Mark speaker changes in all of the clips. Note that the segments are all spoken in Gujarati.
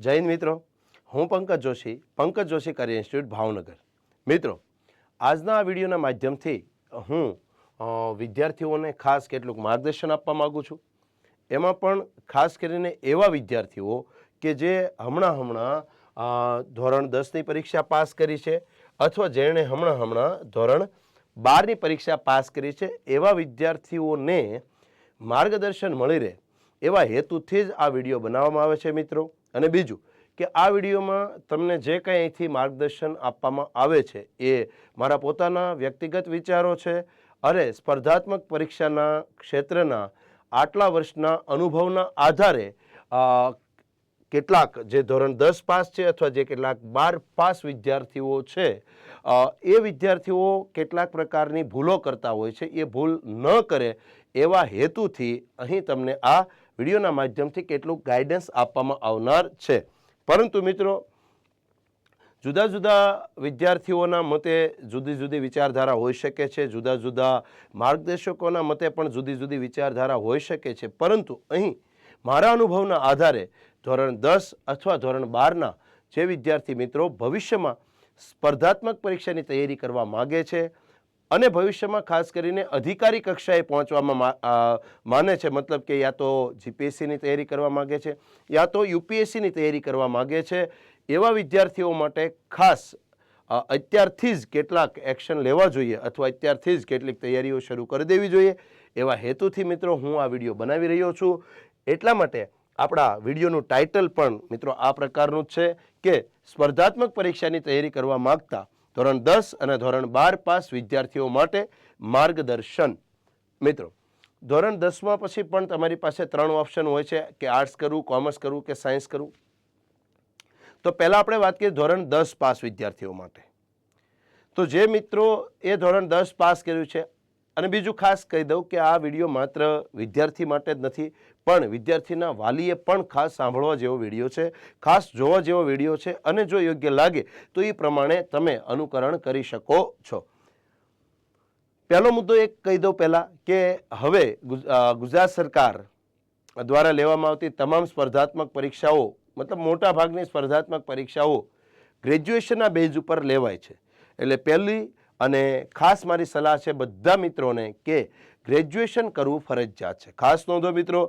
Speaker 1: જય હિન્દ મિત્રો. હું પંકજ જોશી પંકજ જોશી કાર્ય ઇન્સ્ટિટ્યૂટ ભાવનગર. મિત્રો, આજના આ વિડીયોના માધ્યમથી હું વિદ્યાર્થીઓને ખાસ કેટલુંક માર્ગદર્શન આપવા માગું છું. એમાં પણ ખાસ કરીને એવા વિદ્યાર્થીઓ કે જે હમણાં હમણાં ધોરણ દસની પરીક્ષા પાસ કરી છે અથવા જેણે હમણાં હમણાં ધોરણ બારની પરીક્ષા પાસ કરી છે, એવા વિદ્યાર્થીઓને માર્ગદર્શન મળી રહે એવા હેતુથી જ આ વીડિયો બનાવવામાં આવે છે મિત્રો. અને બીજું કે આ વિડીયોમાં તમને જે કંઈ અહીંથી માર્ગદર્શન આપવામાં આવે છે એ મારા પોતાના વ્યક્તિગત વિચારો છે અને સ્પર્ધાત્મક પરીક્ષાના ક્ષેત્રના આટલા વર્ષના અનુભવના આધારે કેટલાક જે ધોરણ દસ પાસ છે અથવા જે કેટલાક બાર પાસ વિદ્યાર્થીઓ છે એ વિદ્યાર્થીઓ કેટલાક પ્રકારની ભૂલો કરતા હોય છે, એ ભૂલ ન કરે એવા હેતુથી અહીં તમને આ વિડીયોના માધ્યમથી કેટલુંક ગાઈડન્સ આપવામાં આવનાર છે. પરંતુ મિત્રો, જુદા જુદા વિદ્યાર્થીઓના મતે જુદી જુદી વિચારધારા હોઈ શકે છે, જુદા જુદા માર્ગદર્શકોના મતે પણ જુદી જુદી વિચારધારા હોઈ શકે છે. પરંતુ અહીં મારા અનુભવના આધારે ધોરણ દસ અથવા ધોરણ બારના જે વિદ્યાર્થી મિત્રો ભવિષ્યમાં સ્પર્ધાત્મક પરીક્ષાની તૈયારી કરવા માગે છે અને ભવિષ્યમાં ખાસ કરીને અધિકારી કક્ષાએ પહોંચવામાં માને છે, મતલબ કે યા તો જીપીએસસીની તૈયારી કરવા માગે છે, યા તો યુપીએસસીની તૈયારી કરવા માગે છે, એવા વિદ્યાર્થીઓ માટે ખાસ અત્યારથી જ કેટલાક એક્શન લેવા જોઈએ અથવા અત્યારથી જ કેટલીક તૈયારીઓ શરૂ કરી દેવી જોઈએ. એવા હેતુથી મિત્રો હું આ વીડિયો બનાવી રહ્યો છું. એટલા માટે આપણા વિડીયોનું ટાઇટલ પણ મિત્રો આ પ્રકારનું જ છે કે સ્પર્ધાત્મક પરીક્ષાની તૈયારી કરવા માંગતા ધોરણ દસ અને ધોરણ બાર પાસ વિદ્યાર્થીઓ માટે માર્ગદર્શન. મિત્રો, ધોરણ દસમાં પછી પણ તમારી પાસે ત્રણ ઓપ્શન હોય છે, કે આર્ટ્સ કરવું કોમર્સ કરવું, કે સાયન્સ કરવું. તો પહેલાં આપણે વાત કરીએ ધોરણ દસ પાસ વિદ્યાર્થીઓ માટે. તો જે મિત્રો એ ધોરણ દસ પાસ કર્યું છે, અને બીજું ખાસ કહી દઉં કે આ વીડિયો માત્ર વિદ્યાર્થી માટે જ નથી પણ વિદ્યાર્થીના વાલીએ પણ ખાસ સાંભળવા જેવો વીડિયો છે, ખાસ જોવા જેવો વીડિયો છે અને જો યોગ્ય લાગે તો એ પ્રમાણે તમે અનુકરણ કરી શકો છો. પહેલો મુદ્દો એક કહી દઉં પહેલાં કે હવે ગુજરાત સરકાર દ્વારા લેવામાં આવતી તમામ સ્પર્ધાત્મક પરીક્ષાઓ, મતલબ મોટા ભાગની સ્પર્ધાત્મક પરીક્ષાઓ ગ્રેજ્યુએશનના બેઝ ઉપર લેવાય છે. એટલે પહેલી અને ખાસ મારી સલાહ છે બધા મિત્રોને કે ગ્રેજ્યુએશન કરવું ફરજિયાત છે. ખાસ નોંધો મિત્રો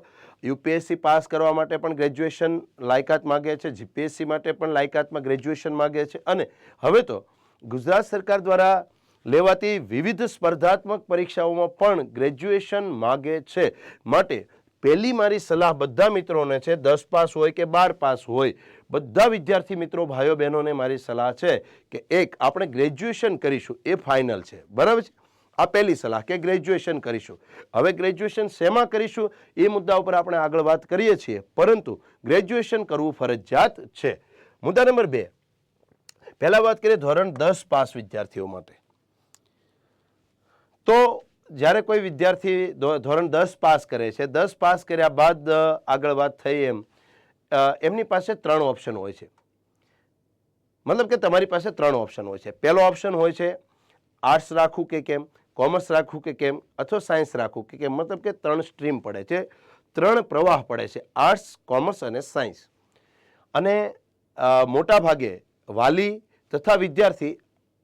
Speaker 1: યુપીએસસી પાસ કરવા માટે પણ ગ્રેજ્યુએશન લાયકાત માગે છે, જીપીએસસી માટે પણ લાયકાતમાં ગ્રેજ્યુએશન માગે છે અને હવે તો ગુજરાત સરકાર દ્વારા લેવાતી વિવિધ સ્પર્ધાત્મક પરીક્ષાઓમાં પણ ગ્રેજ્યુએશન માગે છે. માટે પહેલી મારી સલાહ બધા મિત્રોને છે, દસ પાસ હોય કે બાર પાસ હોય, બધા વિદ્યાર્થી મિત્રો, ભાઈઓ, બહેનોને મારી સલાહ છે કે એક આપણે ગ્રેજ્યુએશન કરીશું, એ ફાઇનલ છે. બરાબર છે? આ પહેલી સલાહ કે ગ્રેજ્યુએશન કરીશું. હવે ગ્રેજ્યુએશન શેમાં કરીશું? એ મુદ્દા ઉપર આપણે આગળ વાત કરીએ છીએ. પરંતુ ગ્રેજ્યુએશન કરવું ફરજિયાત છે. મુદ્દા નંબર બે. પહેલા વાત કરીએ ધોરણ દસ પાસ વિદ્યાર્થીઓ માટે. તો જ્યારે કોઈ વિદ્યાર્થી ધોરણ દસ પાસ કરે છે, દસ પાસ કર્યા બાદ આગળ વાત થઈ એમ એમની પાસે ત્રણ ઓપ્શન હોય છે. મતલબ કે તમારી પાસે ત્રણ ઓપ્શન હોય છે. પહેલો ઓપ્શન હોય છે, આર્ટ્સ રાખવું કે કેમ? કોમર્સ રાખવું કે કેમ અથવા સાયન્સ રાખવું કે કેમ? મતલબ કે ત્રણ સ્ટ્રીમ પડે છે. ત્રણ પ્રવાહ પડે છે. આર્ટ્સ, કોમર્સ અને સાયન્સ. અને મોટાભાગે મોટા ભાગે વાલી તથા વિદ્યાર્થી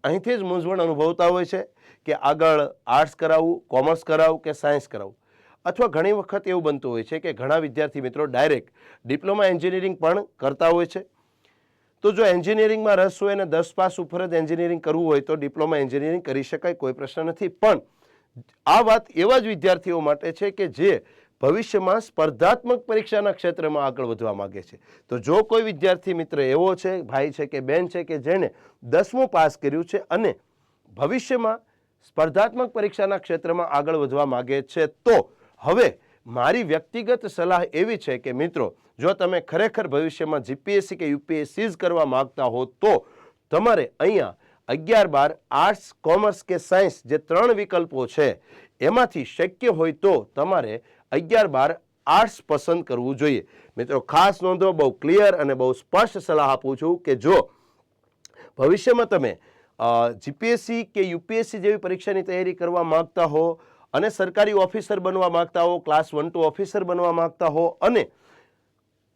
Speaker 1: અહીંથી જ મૂંઝવણ અનુભવતા હોય છે કે આગળ આર્ટ્સ કરાવવું કોમર્સ કરાવવું કે સાયન્સ કરાવવું અથવા ઘણી વખત એવું બનતું હોય છે કે ઘણા વિદ્યાર્થી મિત્રો ડાયરેક્ટ ડિપ્લોમા એન્જિનિયરિંગ પણ કરતા હોય છે. તો જો એન્જિનિયરિંગમાં રસ હોય અને દસ પાસ ઉપર જ એન્જિનિયરિંગ કરવું હોય તો ડિપ્લોમા એન્જિનિયરિંગ કરી શકાય, કોઈ પ્રશ્ન નથી. પણ આ વાત એવા જ વિદ્યાર્થીઓ માટે છે કે જે ભવિષ્યમાં સ્પર્ધાત્મક પરીક્ષાના ક્ષેત્રમાં આગળ વધવા માગે છે. તો જો કોઈ વિદ્યાર્થી મિત્ર એવો છે, ભાઈ છે કે બેન છે કે જેણે દસમું પાસ કર્યું છે અને ભવિષ્યમાં સ્પર્ધાત્મક પરીક્ષાના ક્ષેત્રમાં આગળ વધવા માગે છે, તો હવે મારી વ્યક્તિગત સલાહ એવી છે કે મિત્રો જો તમે ખરેખર ભવિષ્યમાં જીપીએસસી કે યુપીએસસી જ કરવા માગતા હો, તો તમારે અહીંયા અગિયાર બાર આર્ટ્સ કોમર્સ કે સાયન્સ જે ત્રણ વિકલ્પો છે, એમાંથી શક્ય હોય તો તમારે અગિયાર બાર આર્ટ્સ પસંદ કરવું જોઈએ. મિત્રો, ખાસ નોંધો, બહુ ક્લિયર અને બહુ સ્પષ્ટ સલાહ આપું છું કે જો ભવિષ્યમાં તમે જીપીએસસી કે યુપીએસસી જેવી પરીક્ષાની તૈયારી કરવા માંગતા હો અને સરકારી ઓફિસર બનવા માંગતા હો ક્લાસ વન ટુ ઓફિસર બનવા માંગતા હો અને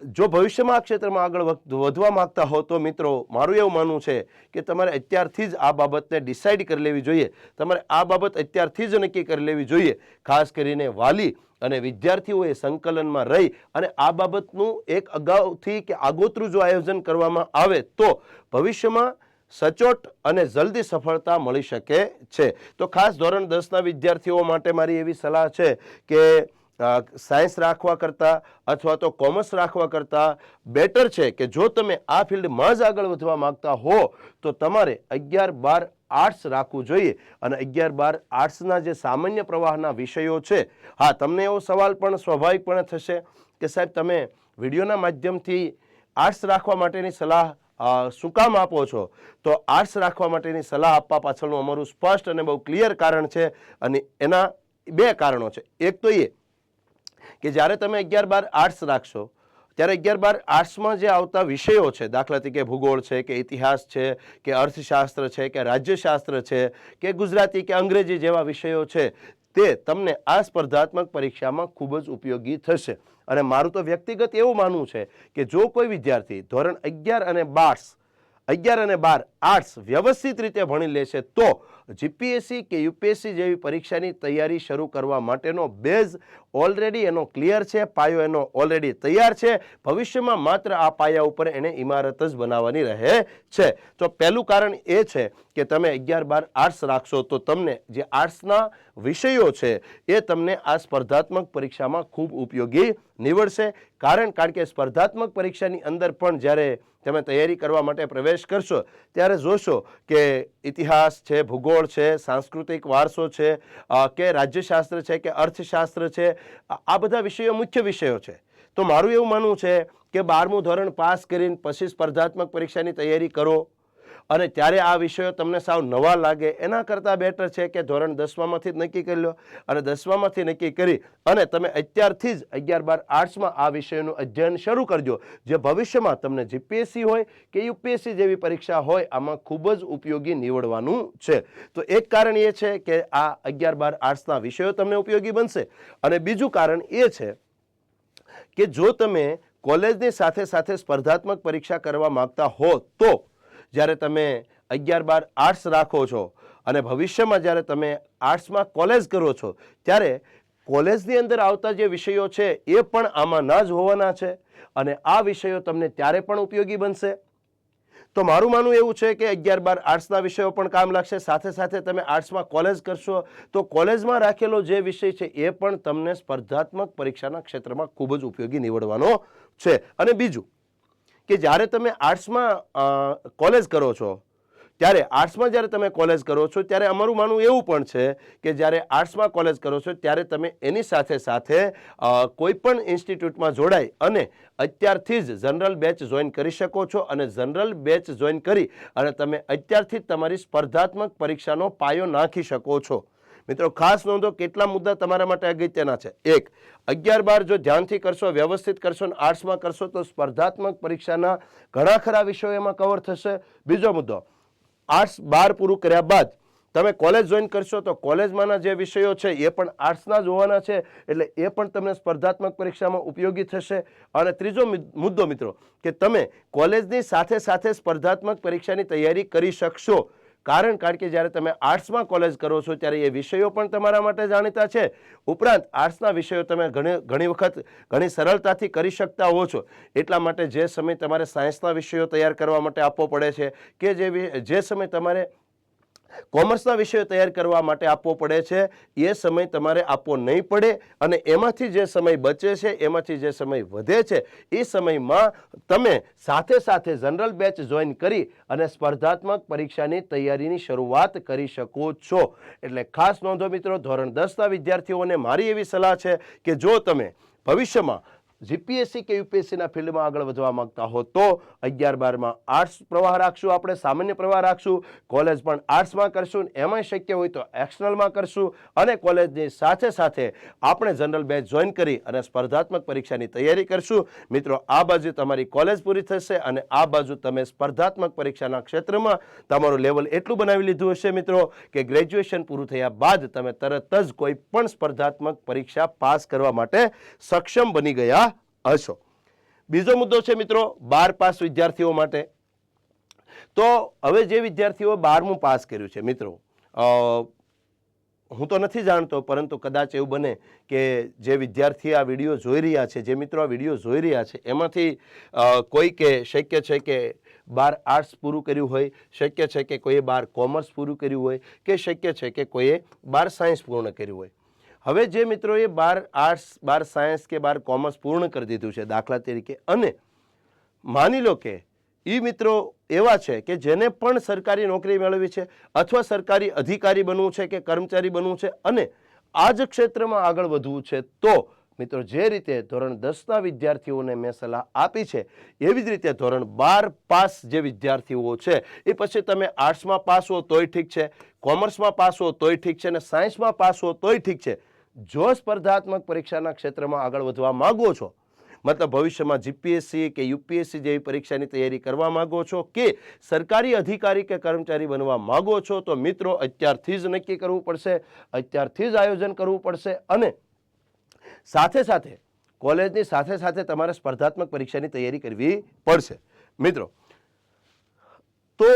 Speaker 1: જો ભવિષ્યમાં આ ક્ષેત્રમાં આગળ વધવા માગતા હો તો મિત્રો, મારું એવું માનવું છે કે તમારે અત્યારથી જ આ બાબતને ડિસાઇડ કરી લેવી જોઈએ. તમારે આ બાબત અત્યારથી જ નક્કી કરી લેવી જોઈએ. ખાસ કરીને વાલી અને વિદ્યાર્થીઓએ સંકલનમાં રહી અને આ બાબતનું એક અગાઉથી કે આગોતરું જો આયોજન કરવામાં આવે તો ભવિષ્યમાં સચોટ અને જલ્દી સફળતા મળી શકે છે. તો ખાસ ધોરણ દસના વિદ્યાર્થીઓ માટે મારી એવી સલાહ છે કે સાયન્સ રાખવા કરતાં અથવા તો કોમર્સ રાખવા કરતાં બેટર છે કે જો તમે આ ફિલ્ડમાં જ આગળ વધવા માંગતા હો, તો તમારે અગિયાર બાર આર્ટ્સ રાખવું જોઈએ. અને અગિયાર બાર આર્ટ્સના જે સામાન્ય પ્રવાહના વિષયો છે, હા, તમને એવો સવાલ પણ સ્વાભાવિકપણે થશે કે સાહેબ, તમે વિડીયોના માધ્યમથી આર્ટ્સ રાખવા માટેની સલાહ શું કામ આપો છો? તો આર્ટ્સ રાખવા માટેની સલાહ આપવા પાછળનું અમારું સ્પષ્ટ અને બહુ ક્લિયર કારણ છે. અને એના બે કારણો છે. એક તો એ કે જ્યારે તમે અગિયાર બાર આર્ટ્સ રાખશો, ત્યારે અગિયાર બાર આર્ટ્સમાં જે આવતા વિષયો છે, દાખલા તરીકે ભૂગોળ છે, કે ઇતિહાસ છે, કે અર્થશાસ્ત્ર છે, કે રાજ્યશાસ્ત્ર છે, કે ગુજરાતી, કે અંગ્રેજી જેવા વિષયો છે, તે તમને આ સ્પર્ધાત્મક પરીક્ષામાં ખૂબ જ ઉપયોગી થશે. અને મારું તો વ્યક્તિગત એવું માનવું છે કે જો કોઈ વિદ્યાર્થી ધોરણ અગિયાર અને બાર્સ, અગિયાર અને બાર આર્ટ્સ વ્યવસ્થિત રીતે ભણી લેશે, તો જીપીએસસી કે યુપીએસસી જેવી પરીક્ષાની તૈયારી શરૂ કરવા માટેનો બેઝ ઓલરેડી એનો ક્લિયર છે, પાયો એનો ઓલરેડી તૈયાર છે. ભવિષ્યમાં માત્ર આ પાયા ઉપર એને ઇમારત જ બનાવવાની રહે છે. તો પહેલું કારણ એ છે કે તમે અગિયાર બાર આર્ટ્સ રાખશો તો તમને જે આર્ટ્સના વિષયો છે એ તમને આ સ્પર્ધાત્મક પરીક્ષામાં ખૂબ ઉપયોગી નીવડશે. કારણ કારણ કે સ્પર્ધાત્મક પરીક્ષાની અંદર પણ જ્યારે તમે તૈયારી કરવા માટે પ્રવેશ કરશો ત્યારે જોશો કે ઇતિહાસ છે, ભૂગોળ છે, સાંસ્કૃતિક વારસો છે કે રાજ્યશાસ્ત્ર છે, કે અર્થશાસ્ત્ર છે આ બધા વિષયો મુખ્ય વિષયો છે. તો મારું એવું માનવું છે કે બારમું ધોરણ પાસ કરીને પછી સ્પર્ધાત્મક પરીક્ષાની તૈયારી કરો. અને ત્યારે આ વિષયો તમને સાવ નવા લાગે. એના કરતાં બેટર છે કે ધોરણ દસમામાંથી જ નક્કી કરી લો અને દસમામાંથી નક્કી કરી અને તમે અત્યારથી જ અગિયાર બાર આર્ટ્સમાં આ વિષયનું અધ્યયન શરૂ કરજો. જે ભવિષ્યમાં તમને જીપીએસસી હોય કે યુપીએસસી જેવી પરીક્ષા હોય, આમાં ખૂબ જ ઉપયોગી નીવડવાનું છે. તો એક કારણ એ છે કે આ અગિયાર બાર આર્ટ્સના વિષયો તમને ઉપયોગી બનશે. અને બીજું કારણ એ છે કે જો તમે કોલેજની સાથે સાથે સ્પર્ધાત્મક પરીક્ષા કરવા માગતા હો, તો જ્યારે તમે અગિયાર બાર આર્ટ્સ રાખો છો અને ભવિષ્યમાં જ્યારે તમે આર્ટ્સમાં કોલેજ કરો છો, ત્યારે કોલેજની અંદર આવતા જે વિષયો છે, એ પણ આમાં ના જ હોવાના છે અને આ વિષયો તમને ત્યારે પણ ઉપયોગી બનશે. તો મારું માનવું એવું છે કે અગિયાર બાર આર્ટ્સના વિષયો પણ કામ લાગશે, સાથે સાથે તમે આર્ટ્સમાં કોલેજ કરશો, તો કોલેજમાં રાખેલો જે વિષય છે, એ પણ તમને સ્પર્ધાત્મક પરીક્ષાના ક્ષેત્રમાં ખૂબ જ ઉપયોગી નીવડવાનો છે. અને બીજું કે જ્યારે તમે આર્ટ્સમાં કોલેજ કરો છો, ત્યારે આર્ટ્સમાં જ્યારે તમે કોલેજ કરો છો, ત્યારે અમારું માનવું એવું પણ છે કે જ્યારે આર્ટ્સમાં કોલેજ કરો છો, ત્યારે તમે એની સાથે સાથે કોઈપણ કોઈ પણ ઇન્સ્ટિટ્યૂટમાં જોડાઈ અને અત્યારથી જ જનરલ બેચ જોઈન કરી શકો છો અને જનરલ બેચ જોઈન કરી અને તમે અત્યારથી તમારી સ્પર્ધાત્મક પરીક્ષાનો પાયો નાખી શકો છો. મિત્રો, ખાસ નોંધો, કેટલા મુદ્દા તમારા માટે અગત્યના છે? એક, અગિયાર બાર જો ધ્યાનથી કરશો, વ્યવસ્થિત કરશો અને આર્ટ્સમાં કરશો, તો સ્પર્ધાત્મક પરીક્ષાના ઘણા ખરા વિષયો એમાં કવર થશે. બીજો મુદ્દો, આર્ટ્સ બાર પૂરું કર્યા બાદ તમે કોલેજ જોઈન કરશો, તો કોલેજમાંના જે વિષયો છે, એ પણ આર્ટ્સના જ હોવાના છે, એટલે એ પણ તમને સ્પર્ધાત્મક પરીક્ષામાં ઉપયોગી થશે. અને ત્રીજો મુદ્દો મિત્રો, કે તમે કોલેજની સાથે સાથે સ્પર્ધાત્મક પરીક્ષાની તૈયારી કરી શકશો. કારણ કારણ કે જ્યારે તમે આર્ટ્સમાં કોલેજ કરો છો, ત્યારે એ વિષયો પણ તમારા માટે જાણીતા છે. ઉપરાંત, આર્ટ્સના વિષયો તમે ઘણી ઘણી વખત ઘણી સરળતાથી કરી શકતા હો છો. એટલા માટે જે સમય તમારે સાયન્સના વિષયો તૈયાર કરવા માટે આપવો પડે છે, કે જે જે સમય તમારે કોમર્સના વિષયો તૈયાર કરવા માટે આપવો પડે છે. એ સમય તમારે આપવો નહીં પડે અને એમાંથી જે સમય બચે છે, એમાંથી જે સમય વધે છે, એ સમયમાં તમે સાથે સાથે જનરલ બેચ જોઈન કરી અને સ્પર્ધાત્મક પરીક્ષાની તૈયારીની શરૂઆત કરી શકો છો. એટલે ખાસ નોંધો મિત્રો, ધોરણ દસના વિદ્યાર્થીઓને મારી એવી સલાહ છે કે જો તમે ભવિષ્યમાં જીપીએસસી કે યુપીએસસીના ફિલ્ડમાં આગળ વધવા માંગતા હો તો અગિયાર બારમાં આર્ટ્સ પ્રવાહ રાખશું. આપણે સામાન્ય પ્રવાહ રાખશું. કોલેજ પણ આર્ટ્સમાં કરશું. એમાંય શક્ય હોય તો એક્સટર્નલમાં કરશું. અને કોલેજની સાથે સાથે આપણે જનરલ બેચ જોઈન કરી અને સ્પર્ધાત્મક પરીક્ષાની તૈયારી કરશું. મિત્રો, આ બાજુ તમારી કોલેજ પૂરી થશે અને આ બાજુ તમે સ્પર્ધાત્મક પરીક્ષાના ક્ષેત્રમાં તમારું લેવલ એટલું બનાવી લીધું હશે મિત્રો કે ગ્રેજ્યુએશન પૂરું થયા બાદ તમે તરત જ કોઈ પણ સ્પર્ધાત્મક પરીક્ષા પાસ કરવા માટે સક્ષમ બની ગયા હશો. બીજો મુદ્દો છે મિત્રો, બાર પાસ વિદ્યાર્થીઓ માટે. તો હવે જે વિદ્યાર્થીઓ બારમું પાસ કર્યું છે, મિત્રો હું તો નથી જાણતો, પરંતુ કદાચ એવું બને કે જે વિદ્યાર્થી આ વીડિયો જોઈ રહ્યા છે, જે મિત્રો આ વીડિયો જોઈ રહ્યા છે, એમાંથી કોઈ કે શક્ય છે કે બાર આર્ટ્સ પૂરું કર્યું હોય, શક્ય છે કે કોઈએ બાર કોમર્સ પૂરું કર્યું હોય, કે શક્ય છે કે કોઈએ બાર સાયન્સ પૂર્ણ કર્યું હોય. હવે જે મિત્રોએ બાર આર્ટ્સ, બાર સાયન્સ કે બાર કોમર્સ પૂર્ણ કરી દીધું છે દાખલા તરીકે, અને માની લો કે એ મિત્રો એવા છે કે જેને પણ સરકારી નોકરી મેળવી છે અથવા સરકારી અધિકારી બનવું છે કે કર્મચારી બનવું છે અને આ જ ક્ષેત્રમાં આગળ વધવું છે, તો મિત્રો જે રીતે ધોરણ દસના વિદ્યાર્થીઓને મેં સલાહ આપી છે, એવી જ રીતે ધોરણ બાર પાસ જે વિદ્યાર્થીઓ છે, એ પછી તમે આર્ટ્સમાં પાસ હો તોય ઠીક છે, કોમર્સમાં પાસ હો તોય ઠીક છે અને સાયન્સમાં પાસ હો તોય ઠીક છે જો સ્પર્ધાત્મક પરીક્ષાના ક્ષેત્રમાં આગળ વધવા માગો છો, મતલબ ભવિષ્યમાં જીપીએસસી કે યુપીએસસી જેવી પરીક્ષાની તૈયારી કરવા માંગો છો કે સરકારી અધિકારી કે કર્મચારી બનવા માગો છો, તો મિત્રો અત્યારથી જ નક્કી કરવું પડશે, અત્યારથી જ આયોજન કરવું પડશે અને સાથે સાથે કોલેજની સાથે સાથે તમારે સ્પર્ધાત્મક પરીક્ષાની તૈયારી કરવી પડશે. મિત્રો, તો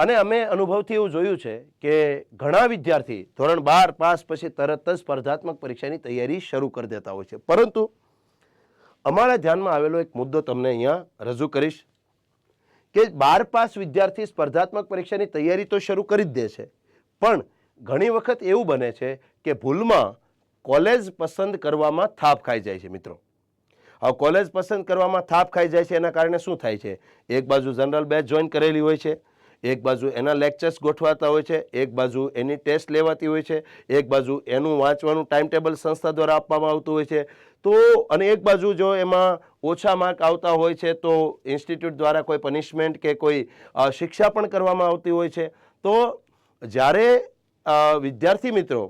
Speaker 1: અને અમે અનુભવથી એવું જોયું છે કે ઘણા વિદ્યાર્થી ધોરણ બાર પાસ પછી તરત જ સ્પર્ધાત્મક પરીક્ષાની તૈયારી શરૂ કરી દેતા હોય છે. પરંતુ અમારા ધ્યાનમાં આવેલો એક મુદ્દો તમને અહીંયા રજૂ કરીશ કે બાર પાસ વિદ્યાર્થી સ્પર્ધાત્મક પરીક્ષાની તૈયારી તો શરૂ કરી જ દે છે. પણ ઘણી વખત એવું બને છે કે ભૂલમાં કોલેજ પસંદ કરવામાં થાપ ખાઈ જાય છે મિત્રો. હવે કોલેજ પસંદ કરવામાં થાપ ખાઈ જાય છે એના કારણે શું થાય છે? એક બાજુ જનરલ બેચ જોઈન કરેલી હોય છે એક બાજુ એના લેક્ચર્સ ગોઠવાતા હોય છે, એક બાજુ એની ટેસ્ટ લેવાતી હોય છે, એક બાજુ એનું વાંચવાનું ટાઈમ ટેબલ સંસ્થા દ્વારા આપવામાં આવતું હોય છે. તો અને એક બાજુ જો એમાં ઓછા માર્ક આવતા હોય છે, તો ઇન્સ્ટિટ્યૂટ દ્વારા કોઈ પનિશમેન્ટ કે કોઈ શિક્ષા પણ કરવામાં આવતી હોય છે. તો જ્યારે વિદ્યાર્થી મિત્રો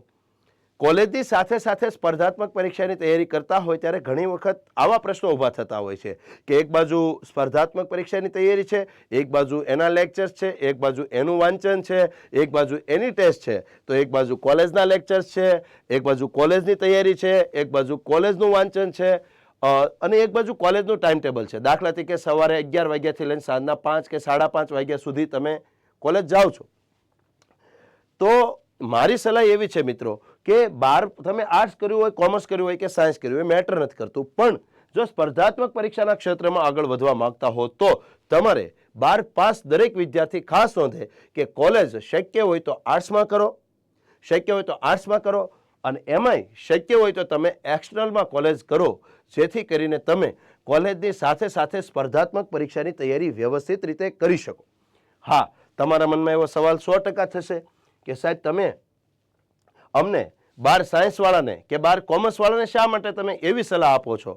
Speaker 1: કોલેજની સાથે સાથે સ્પર્ધાત્મક પરીક્ષાની તૈયારી કરતા હોય ત્યારે ઘણી વખત આવા પ્રશ્નો ઊભા થતા હોય છે કે એક બાજુ સ્પર્ધાત્મક પરીક્ષાની તૈયારી છે, એક બાજુ એના લેક્ચર્સ છે, એક બાજુ એનું વાંચન છે, એક બાજુ એની ટેસ્ટ છે. તો એક બાજુ કોલેજના લેક્ચર્સ છે, એક બાજુ કોલેજની તૈયારી છે, એક બાજુ કોલેજનું વાંચન છે. અને એક બાજુ કોલેજનું ટાઈમ ટેબલ છે. દાખલા તરીકે સવારે અગિયાર વાગ્યાથી લઈને સાંજના પાંચ કે સાડા પાંચ વાગ્યા સુધી તમે કોલેજ જાઓ છો. તો મારી સલાહ એવી છે મિત્રો કે બાર તમે આર્ટ્સ કર્યું હોય કોમર્સ કર્યું હોય કે સાયન્સ કર્યું હોય મેટર નથી કરતું. પણ જો સ્પર્ધાત્મક પરીક્ષાના ક્ષેત્રમાં આગળ વધવા માંગતા હો તો તમારે બાર પાસ દરેક વિદ્યાર્થી ખાસ નોંધે કે કોલેજ શક્ય હોય તો આર્ટ્સમાં કરો, શક્ય હોય તો આર્ટ્સમાં કરો અને એમાંય શક્ય હોય તો તમે એક્સટર્નલમાં કોલેજ કરો. જેથી કરીને તમે કોલેજની સાથે સાથે સ્પર્ધાત્મક પરીક્ષાની તૈયારી વ્યવસ્થિત રીતે કરી શકો. હા, તમારા મનમાં એવો સવાલ સો ટકા થશે કે સાહેબ તમે અમને, બાર સાયન્સવાળાને કે બાર કોમર્સવાળાને શા માટે તમે એવી સલાહ આપો છો?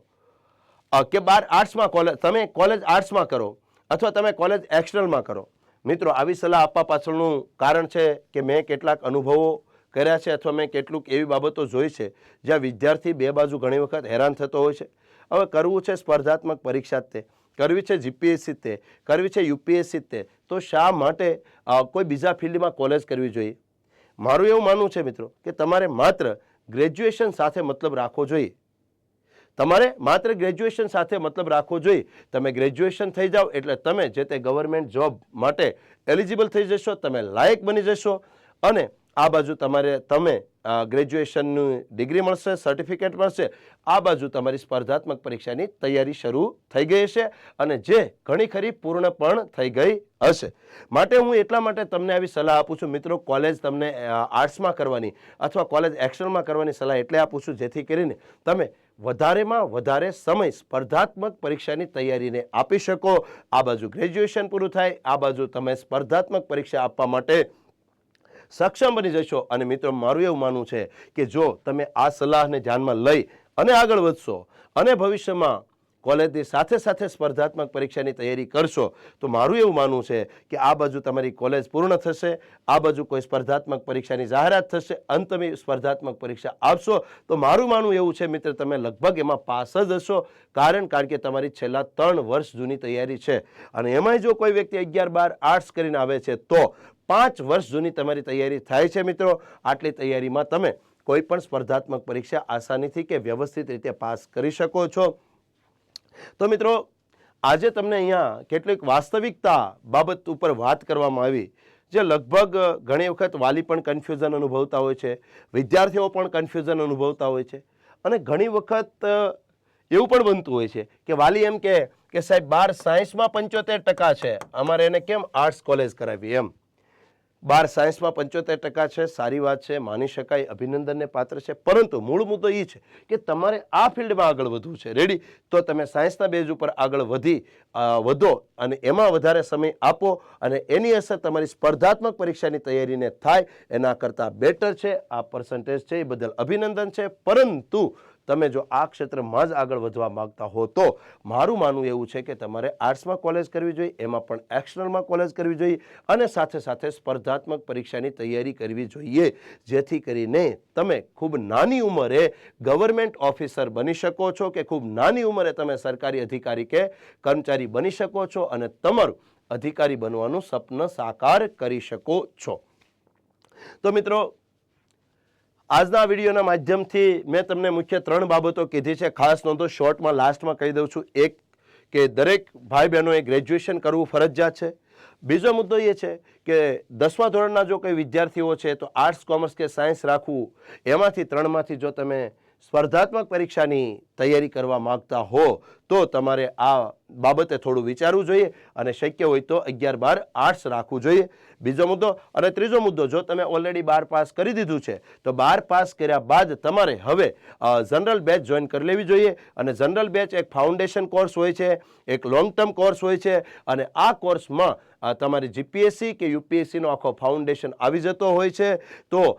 Speaker 1: કે બાર આર્ટ્સમાં કોલેજ તમે કોલેજ આર્ટ્સમાં કરો અથવા તમે કોલેજ એક્સટર્નલમાં કરો. મિત્રો, આવી સલાહ આપવા પાછળનું કારણ છે કે મેં કેટલાક અનુભવો કર્યા છે અથવા મેં કેટલુંક એવી બાબતો જોઈ છે જ્યાં વિદ્યાર્થી બે બાજુ ઘણી વખત હેરાન થતો હોય છે. હવે કરવું છે સ્પર્ધાત્મક પરીક્ષા તે. કરવી છે જીપીએસસી તે. કરવી છે યુપીએસસી તે. તો શા માટે કોઈ બીજા ફિલ્ડમાં કોલેજ કરવી જોઈએ? મારું એવું માનવું છે મિત્રો કે તમારે માત્ર ગ્રેજ્યુએશન સાથે મતલબ રાખવો જોઈએ. તમારે માત્ર ગ્રેજ્યુએશન સાથે મતલબ રાખવો જોઈએ. તમે ગ્રેજ્યુએશન થઈ જાઓ એટલે તમે જે તે ગવર્મેન્ટ જોબ માટે એલિજિબલ થઈ જશો, તમે લાયક બની જશો અને આ બાજુ તમારે તમે ગ્રેજ્યુએશનની ડિગ્રી મળશે સર્ટિફિકેટ મળશે, આ બાજુ તમારી સ્પર્ધાત્મક પરીક્ષાની તૈયારી શરૂ થઈ ગઈ હશે અને જે ઘણી ખરી પૂર્ણ પણ થઈ ગઈ હશે. માટે હું એટલા માટે તમને આવી સલાહ આપું છું, મિત્રો કોલેજ તમને આર્ટ્સમાં કરવાની અથવા કોલેજ એક્શનમાં કરવાની સલાહ એટલે આપું છું, જેથી કરીને તમે વધારેમાં વધારે સમય સ્પર્ધાત્મક પરીક્ષાની તૈયારીને આપી શકો. આ બાજુ ગ્રેજ્યુએશન પૂરું થાય, આ બાજુ તમે સ્પર્ધાત્મક પરીક્ષા આપવા માટે સક્ષમ બની જશો. અને મિત્રો, મારું એવું માનવું છે કે જો તમે આ સલાહને ધ્યાનમાં લઈ અને આગળ વધશો અને ભવિષ્યમાં કોલેજની સાથે સાથે સ્પર્ધાત્મક પરીક્ષાની તૈયારી કરશો, તો મારું એવું માનવું છે કે આ બાજુ તમારી કોલેજ પૂર્ણ થશે, આ બાજુ કોઈ સ્પર્ધાત્મક પરીક્ષાની જાહેરાત થશે અને તમે સ્પર્ધાત્મક પરીક્ષા આપશો, તો મારું માનવું એવું છે મિત્ર, તમે લગભગ એમાં પાસ જ હશો, કારણ કારણ કે તમારી છેલ્લા ત્રણ વર્ષ જૂની તૈયારી છે. અને એમાંય જો કોઈ વ્યક્તિ અગિયાર બાર આર્ટ્સ કરીને આવે છે, તો પાંચ વર્ષ જૂની તમારી તૈયારી થાય છે મિત્રો. આટલી તૈયારીમાં તમે કોઈ પણ સ્પર્ધાત્મક પરીક્ષા આસાનીથી કે વ્યવસ્થિત રીતે પાસ કરી શકો છો. તો મિત્રો, આજે તમને અહીંયા કેટલીક વાસ્તવિકતા બાબત ઉપર વાત કરવામાં આવી, જે લગભગ ઘણી વખત વાલી પણ કન્ફ્યુઝન અનુભવતા હોય છે, વિદ્યાર્થીઓ પણ કન્ફ્યુઝન અનુભવતા હોય છે, અને ઘણી વખત એવું પણ બનતું હોય છે કે વાલી એમ કે સાહેબ બાર સાયન્સમાં પંચોતેર ટકા છે, અમારે એને કેમ આર્ટ્સ કોલેજ કરાવી એમ. બાર સાયન્સમાં પંચોતેર ટકા છે, સારી વાત છે, માની શકાય, અભિનંદનને પાત્ર છે. પરંતુ મૂળ મુદ્દો એ છે કે તમારે આ ફિલ્ડમાં આગળ વધવું છે. રેડી તો તમે સાયન્સના બેઝ ઉપર આગળ વધી વધો અને એમાં વધારે સમય આપો અને એની અસર તમારી સ્પર્ધાત્મક પરીક્ષાની તૈયારીને થાય. એના કરતાં બેટર છે. આ પર્સન્ટેજ છે, એ બદલ અભિનંદન છે. પરંતુ તમે જો આ ક્ષેત્રમાં જ આગળ વધવા માગતા હો તો મારું માનવું એવું છે કે તમારે આર્ટ્સમાં કોલેજ કરવી જોઈએ, એમાં પણ એક્સટર્નલમાં કોલેજ કરવી જોઈએ અને સાથે સાથે સ્પર્ધાત્મક પરીક્ષાની તૈયારી કરવી જોઈએ, જેથી કરીને તમે ખૂબ નાની ઉંમરે ગવર્મેન્ટ ઓફિસર બની શકો છો કે ખૂબ નાની ઉંમરે તમે સરકારી અધિકારી કે કર્મચારી બની શકો છો અને તમારું અધિકારી બનવાનું સપન સાકાર કરી શકો છો. તો મિત્રો આજના વિડીયોના માધ્યમથી મેં તમને મુખ્ય ત્રણ બાબતો કીધી છે. ખાસ નોંધો શોર્ટમાં, લાસ્ટમાં કહી દઉં છું. એક, કે દરેક ભાઈ બહેનોએ ગ્રેજ્યુએશન કરવું ફરજિયાત છે. બીજો મુદ્દો એ છે કે દસમા ધોરણના જો કોઈ વિદ્યાર્થીઓ છે, તો આર્ટ્સ, કોમર્સ કે સાયન્સ રાખવું, એમાંથી ત્રણમાંથી જો તમે સ્પર્ધાત્મક પરીક્ષાની તૈયારી કરવા માગતા હો, તો તમારે આ બાબતે થોડું વિચારવું જોઈએ અને શક્ય હોય તો અગિયાર બાર આર્ટ્સ રાખવું જોઈએ. બીજો મુદ્દો અને ત્રીજો મુદ્દો, જો તમે ઓલરેડી બાર પાસ કરી દીધું છે, તો બાર પાસ કર્યા બાદ તમારે હવે જનરલ બેચ જોઈન કરી લેવી જોઈએ અને જનરલ બેચ એક ફાઉન્ડેશન કોર્સ હોય છે, એક લોંગ ટર્મ કોર્સ હોય છે અને આ કોર્સમાં તમારી જીપીએસસી કે યુપીએસસીનો આખો ફાઉન્ડેશન આવી જતો હોય છે. તો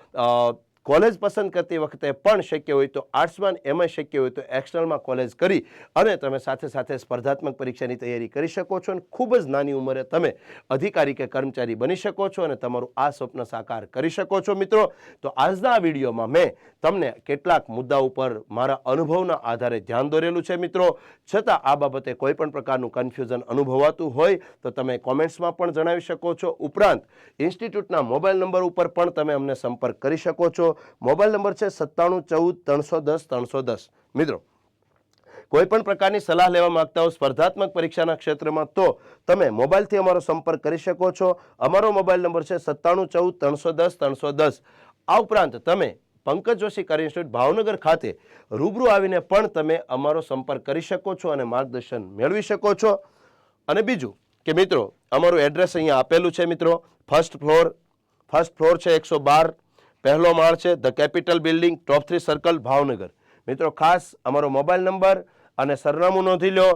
Speaker 1: કોલેજ પસંદ કરતી વખતે પણ શક્ય હોય તો આર્ટ્સમાં એમાં શક્ય હોય તો એક્સટર્નલમાં કોલેજ કરી અને તમે સાથે સાથે સ્પર્ધાત્મક પરીક્ષાની તૈયારી કરી શકો છો અને ખૂબ જ નાની ઉંમરે તમે અધિકારી કે કર્મચારી બની શકો છો અને તમારું આ સ્વપ્ન સાકાર કરી શકો છો મિત્રો. તો આજના વિડીયોમાં મેં તમને કેટલાક મુદ્દા ઉપર મારા અનુભવના આધારે ધ્યાન દોરેલું છે મિત્રો. છતાં આ બાબતે કોઈ પણ પ્રકારનું કન્ફ્યુઝન અનુભવાતું હોય તો તમે કોમેન્ટ્સમાં પણ જણાવી શકો છો. ઉપરાંત ઇન્સ્ટિટ્યૂટના મોબાઈલ નંબર ઉપર પણ તમે અમને સંપર્ક કરી શકો છો. મોબાઈલ નંબર છે સત્તાણું ચૌદ ત્રણસો દસ ત્રણસો દસ. મિત્રો, કોઈ પણ પ્રકારની સલાહ લેવા માંગતા હો સ્પર્ધાત્મક પરીક્ષાના ક્ષેત્રમાં, તો તમે મોબાઈલથી અમારો સંપર્ક કરી શકો છો. અમારો મોબાઈલ નંબર છે સત્તાણું ચૌદ ત્રણસો દસ ત્રણસો દસ. આ ઉપરાંત તમે પંકજ જોશી કાર્ય ઇન્સ્ટિટ્યૂટ ભાવનગર ખાતે રૂબરૂ આવીને પણ તમે અમારો સંપર્ક કરી શકો છો અને માર્ગદર્શન મેળવી શકો છો. અને બીજું કે મિત્રો, અમારું એડ્રેસ અહીંયા આપેલું છે મિત્રો, ફર્સ્ટ ફ્લોર ફર્સ્ટ ફ્લોર છે એકસો બાર પહેલો માળ છે the capital building top three circle Bhavnagar. મિત્રો, ખાસ અમારો મોબાઈલ નંબર અને સરનામું નોંધી લો.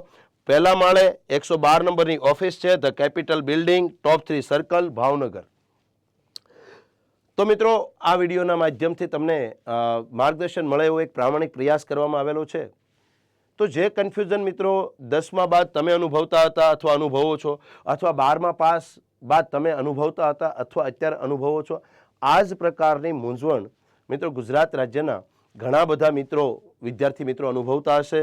Speaker 1: પહેલા માળે એકસો બાર નંબરની ઓફિસ છે the capital building top three circle Bhavnagar. તો મિત્રો, આ વિડીયોના માધ્યમથી તમને માર્ગદર્શન મળે એવો એક પ્રામાણિક પ્રયાસ કરવામાં આવેલો છે. તો જે કન્ફ્યુઝન મિત્રો, દસમા બાદ તમે અનુભવતા હતા અથવા અનુભવો છો, અથવા બારમા પાસ બાદ તમે અનુભવતા હતા અથવા અત્યારે અનુભવો છો આ જ પ્રકારની મૂંઝવણ મિત્રો ગુજરાત રાજ્યના ઘણા બધા મિત્રો, વિદ્યાર્થી મિત્રો અનુભવતા હશે.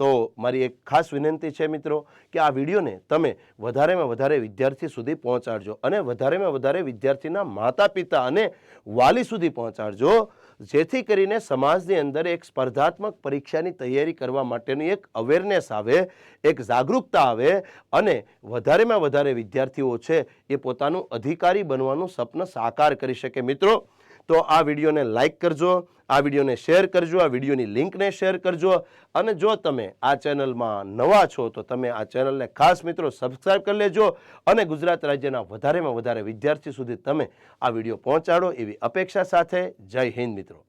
Speaker 1: તો મારી એક ખાસ વિનંતી છે મિત્રો કે આ વિડીયોને તમે વધારેમાં વધારે વિદ્યાર્થી સુધી પહોંચાડજો અને વધારેમાં વધારે વિદ્યાર્થીના માતા પિતા અને વાલી સુધી પહોંચાડજો. જેથી કરીને સમાજની અંદર એક સ્પર્ધાત્મક પરીક્ષાની તૈયારી કરવા માટેની એક અવેરનેસ આવે, એક જાગૃતતા આવે અને વધારેમાં વધારે વિદ્યાર્થીઓ છે એ પોતાનું અધિકારી બનવાનું સપન સાકાર કરી શકે. મિત્રો તો આ વિડીયોને લાઇક કરજો, આ વિડીયોને શેર કરજો, આ વિડીયોની લિંકને શેર કરજો. અને જો તમે આ ચેનલમાં નવા છો, તો તમે આ ચેનલને ખાસ મિત્રો સબસ્ક્રાઇબ કરી લેજો અને ગુજરાત રાજ્યના વધારેમાં વધારે વિદ્યાર્થી સુધી તમે આ વીડિયો પહોંચાડો એવી અપેક્ષા સાથે. જય હિન્દ મિત્રો.